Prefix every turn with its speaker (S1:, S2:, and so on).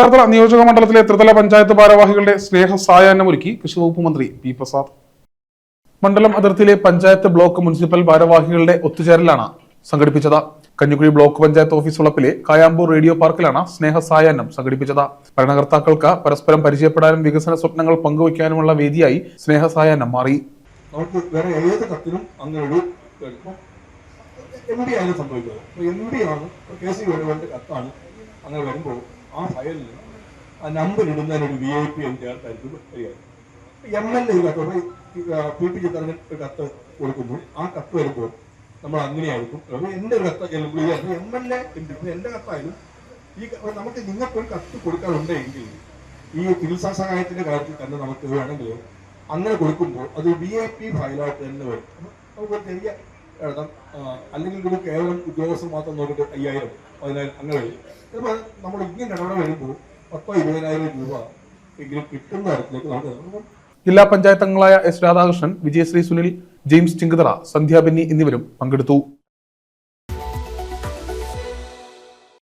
S1: ചേർത്തല നിയോജക മണ്ഡലത്തിലെ ത്രിതല പഞ്ചായത്ത് ഭാരവാഹികളുടെ സ്നേഹ സായാഹ്നമൊരുക്കി കൃഷിവകുപ്പ് മന്ത്രി പി പ്രസാദ്. മണ്ഡലം അതിർത്തിയിലെ പഞ്ചായത്ത് ബ്ലോക്ക് മുനിസിപ്പൽ ഭാരവാഹികളുടെ ഒത്തുചേരലാണ് സംഘടിപ്പിച്ചത്. കഞ്ഞിക്കുഴി ബ്ലോക്ക് പഞ്ചായത്ത് ഓഫീസ് വളപ്പിലെ കായാമ്പൂർ റേഡിയോ പാർക്കിലാണ് സ്നേഹ സായാഹ്നം സംഘടിപ്പിച്ചത്. ഭരണകർത്താക്കൾക്ക് പരസ്പരം പരിചയപ്പെടാനും വികസന സ്വപ്നങ്ങൾ പങ്കുവയ്ക്കാനുമുള്ള വേദിയായി സ്നേഹ സായാഹ്നം മാറി.
S2: വേറെ എം ഡി ആയാലും സംഭവിക്കുന്നത് എം ഡി ആണ് കെ സി വേണുവിന്റെ കത്താണ് അങ്ങനെ വരുമ്പോൾ ആ ഫയലിൽ ആ നമ്പർ ഇടുന്നതിന് ഒരു വി ഐ പി എന്റെ ആൾക്കാർക്ക് വരിക എം എൽ എ ഒരു പി പി ചിത്രങ്ങൾ ഒരു കത്ത് കൊടുക്കുന്നു. ആ കത്ത് വരുമ്പോൾ നമ്മൾ അങ്ങനെയായിരിക്കും. എന്റെ ഒരു കത്ത് എം എൽ എ എന്റെ കത്തായാലും ഈ നമുക്ക് നിങ്ങൾക്ക് നിങ്ങൾക്കൊരു കത്ത് കൊടുക്കാറുണ്ടെങ്കിൽ ഈ ചികിത്സാ സഹായത്തിന്റെ കാര്യത്തിൽ തന്നെ നമുക്ക് വേണമെങ്കിൽ അങ്ങനെ കൊടുക്കുമ്പോൾ അത് വി ഐ പി ഫയലായിട്ട് തന്നെ വരും. നമുക്ക് ചെറിയ എഴുതാം അല്ലെങ്കിൽ ഒരു കേവലം ഉദ്യോഗസ്ഥർ മാത്രം നോക്കിയിട്ട് അയ്യായിരം പതിനായിരം അങ്ങനെ ചിലപ്പോൾ നമ്മൾ ഇങ്ങനെ ഇടപെടൽ വരുമ്പോൾ പത്തോ ഇരുപതിനായിരം രൂപ എങ്കിലും കിട്ടുന്ന തരത്തിലേക്ക് നമുക്ക്
S1: ജില്ലാ പഞ്ചായത്ത് അംഗങ്ങളായ S Radhakrishnan Vijayasree Sunil James Chingathara Sandhya Benny എന്നിവരും പങ്കെടുത്തു.